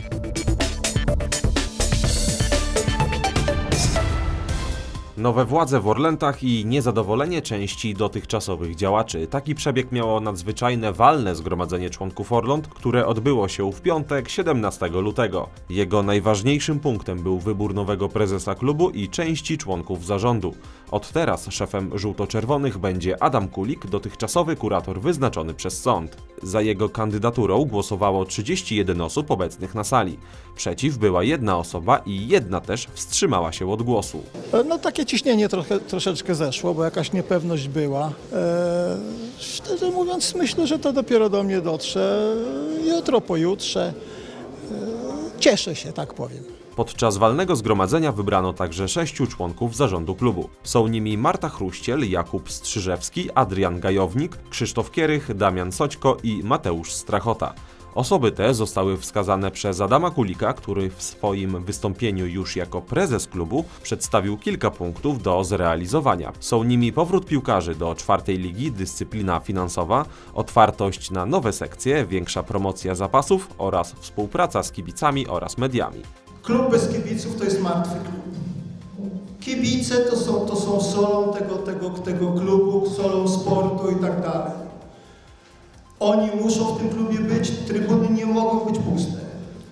you Nowe władze w Orlętach i niezadowolenie części dotychczasowych działaczy. Taki przebieg miało nadzwyczajne walne zgromadzenie członków Orląt, które odbyło się w piątek 17 lutego. Jego najważniejszym punktem był wybór nowego prezesa klubu i części członków zarządu. Od teraz szefem żółto-czerwonych będzie Adam Kulik, dotychczasowy kurator wyznaczony przez sąd. Za jego kandydaturą głosowało 31 osób obecnych na sali. Przeciw była jedna osoba i jedna też wstrzymała się od głosu. No takie ciśnienie trochę, troszeczkę zeszło, bo jakaś niepewność była. E, szczerze mówiąc, myślę, że to dopiero do mnie dotrze jutro, pojutrze. E, cieszę się, tak powiem. Podczas walnego zgromadzenia wybrano także sześciu członków zarządu klubu. Są nimi Marta Chruściel, Jakub Strzyżewski, Adrian Gajownik, Krzysztof Kierych, Damian Soćko i Mateusz Strachota. Osoby te zostały wskazane przez Adama Kulika, który w swoim wystąpieniu już jako prezes klubu przedstawił kilka punktów do zrealizowania. Są nimi powrót piłkarzy do czwartej ligi, dyscyplina finansowa, otwartość na nowe sekcje, większa promocja zapasów oraz współpraca z kibicami oraz mediami. Klub bez kibiców to jest martwy klub. Kibice to są, to są solą tego, tego, tego klubu, solą sportu i tak dalej. Oni muszą w tym klubie być,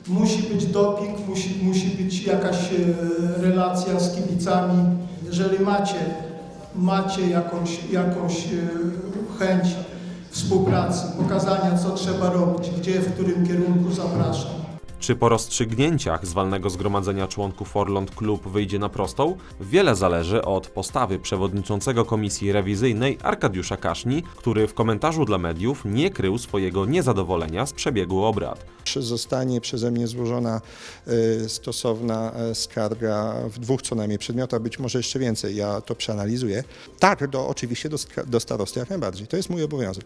Musi być doping, musi, musi być jakaś e, relacja z kibicami. Jeżeli macie, macie jakąś, jakąś e, chęć współpracy, pokazania co trzeba robić, gdzie, w którym kierunku zapraszam. Czy po rozstrzygnięciach z walnego zgromadzenia członków Orląt klub wyjdzie na prostą? Wiele zależy od postawy przewodniczącego komisji rewizyjnej Arkadiusza Kaszni, który w komentarzu dla mediów nie krył swojego niezadowolenia z przebiegu obrad. Czy zostanie przeze mnie złożona e, stosowna e, skarga w dwóch co najmniej przedmiotach, być może jeszcze więcej, ja to przeanalizuję. Tak, do, oczywiście do, do starosty jak najbardziej, to jest mój obowiązek.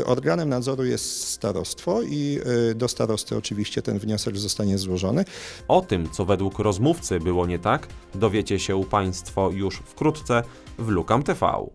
E, Organem nadzoru jest starostwo i do starosty oczywiście ten wniosek zostanie złożony. O tym, co według rozmówcy było nie tak, dowiecie się Państwo już wkrótce w Lukam TV.